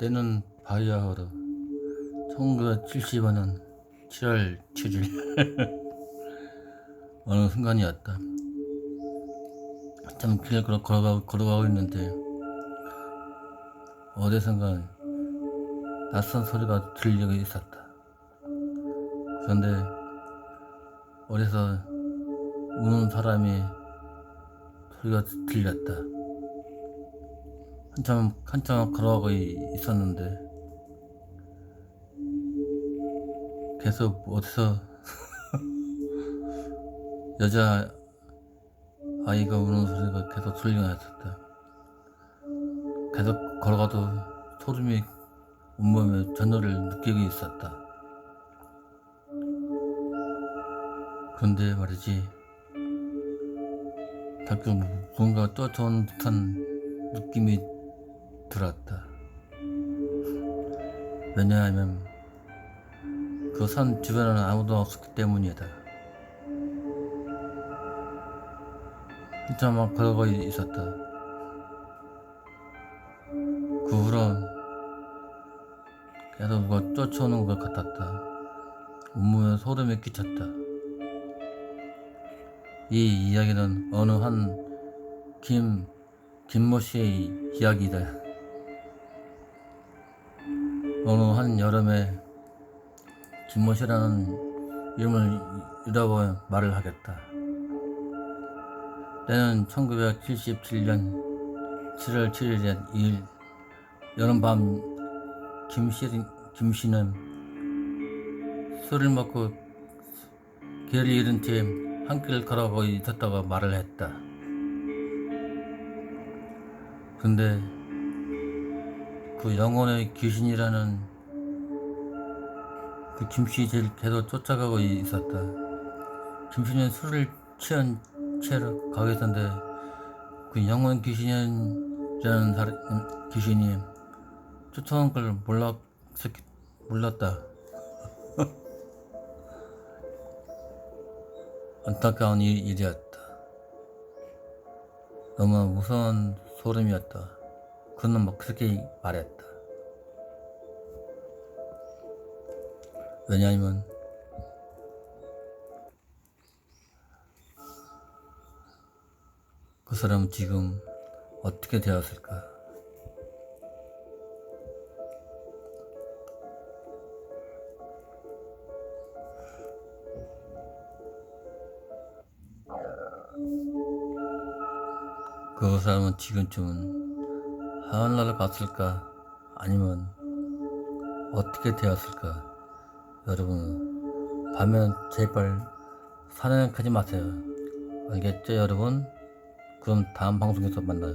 때는 바이아흐로 1975년 7월 7일 어느 순간이었다. 한참 길을 걸어, 걸어가, 걸어가고 있는데 어디선가 낯선 소리가 들리고 있었다. 그런데 어디서 우는 사람이 소리가 들렸다. 한참 한참 걸어가고 이- 있었는데 계속 어디서 여자 아이가 우는 소리가 계속 들리고 있었다. 계속 걸어가도 소름이 온몸에 전율을 느끼고 있었다. 그런데 말이지 자꾸 뭔가 쫓아오는 듯한 느낌이 들었다. 왜냐하면 그 산 주변에는 아무도 없었기 때문이다. 한참만 걸어가 있었다. 그 후로 계속 누가 쫓아오는 것 같았다. 온몸에 소름이 끼쳤다. 이 이야기는 어느 한 김, 김모 씨의 이야기다. 어느 한 여름에 김모 씨라는 이름을 이라고 말을 하겠다. 때는 1977년 7월 7일 2일 여름밤 김씨, 김씨는 술을 먹고 개를 잃은 채 한 길을 걸어가고 있었다고 말을 했다. 근데 그 영혼의 귀신이라는 그 김씨 계속 쫓아가고 있었다. 김씨는 술을 취한 채로 있었는데 그 영혼 귀신이라는 사람, 귀신이 쫓아온 걸 몰랐, 몰랐다. 안타까운 일, 일이었다. 너무 무서운 소름이었다. 그는 막 그렇게 말했다. 왜냐하면 그 사람은 지금 어떻게 되었을까? 그 사람은 지금쯤은 하늘나라를 갔을까? 아니면 어떻게 되었을까? 여러분, 밤엔 제발 산행 가지 마세요. 알겠죠, 여러분? 그럼 다음 방송에서 만나요.